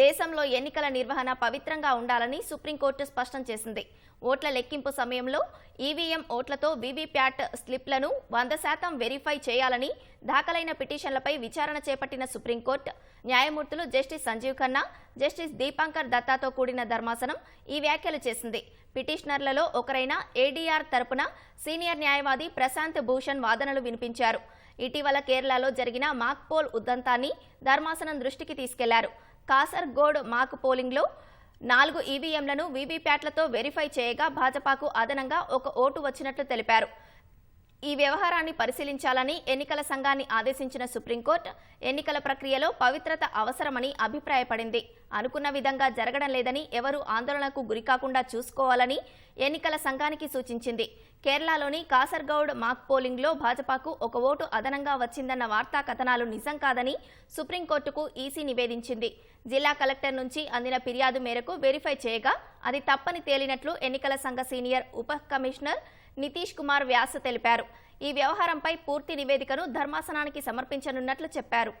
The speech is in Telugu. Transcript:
దేశంలో ఎన్నికల నిర్వహణ పవిత్రంగా ఉండాలని సుప్రీంకోర్టు స్పష్టం చేసింది. ఓట్ల లెక్కింపు సమయంలో ఈవీఎం ఓట్లతో వీవీప్యాట్ స్లిప్లను వంద శాతం వెరిఫై చేయాలని దాఖలైన పిటిషన్లపై విచారణ చేపట్టిన సుప్రీంకోర్టు న్యాయమూర్తులు జస్టిస్ సంజీవ్ ఖన్నా జస్టిస్ దీపాంకర్ దత్తాతో కూడిన ధర్మాసనం ఈ వ్యాఖ్యలు చేసింది. పిటిషనర్లలో ఒకరైన ఏడీఆర్ తరపున సీనియర్ న్యాయవాది ప్రశాంత్ భూషణ్ వాదనలు వినిపించారు. ఇటీవల కేరళలో జరిగిన మాక్పోల్ ఉద్దంతాన్ని ఉదంతాన్ని ధర్మాసనం దృష్టికి తీసుకెళ్ళారు. కాసర్గోడ్ మాక్ పోలింగ్లో నాలుగు ఈవీఎంలను వీవీప్యాట్లతో వెరిఫై చేయగా భాజపాకు అదనంగా ఒక ఓటు వచ్చినట్లు తెలిపారు. ఈ వ్యవహారాన్ని పరిశీలించాలని ఎన్నికల సంఘాన్ని ఆదేశించిన సుప్రీంకోర్టు ఎన్నికల ప్రక్రియలో పవిత్రత అవసరమని అభిప్రాయపడింది. అనుకున్న విధంగా జరగడం లేదని ఎవరూ ఆందోళనకు గురికాకుండా చూసుకోవాలని ఎన్నికల సంఘానికి సూచించింది. కేరళలోని కాసర్గౌడ్ మాక్ పోలింగ్లో భాజపాకు ఒక ఓటు అదనంగా వచ్చిందన్న వార్తా కథనాలు నిజం కాదని సుప్రీంకోర్టుకు ఈసీ నివేదించింది. జిల్లా కలెక్టర్ నుంచి అందిన ఫిర్యాదు మేరకు వెరిఫై చేయగా అది తప్పని తేలినట్లు ఎన్నికల సంఘ సీనియర్ ఉప కమిషనర్ నితీష్ కుమార్ వ్యాస్ తెలిపారు. ఈ వ్యవహారంపై పూర్తి నివేదికను ధర్మాసనానికి సమర్పించనున్నట్లు చెప్పారు.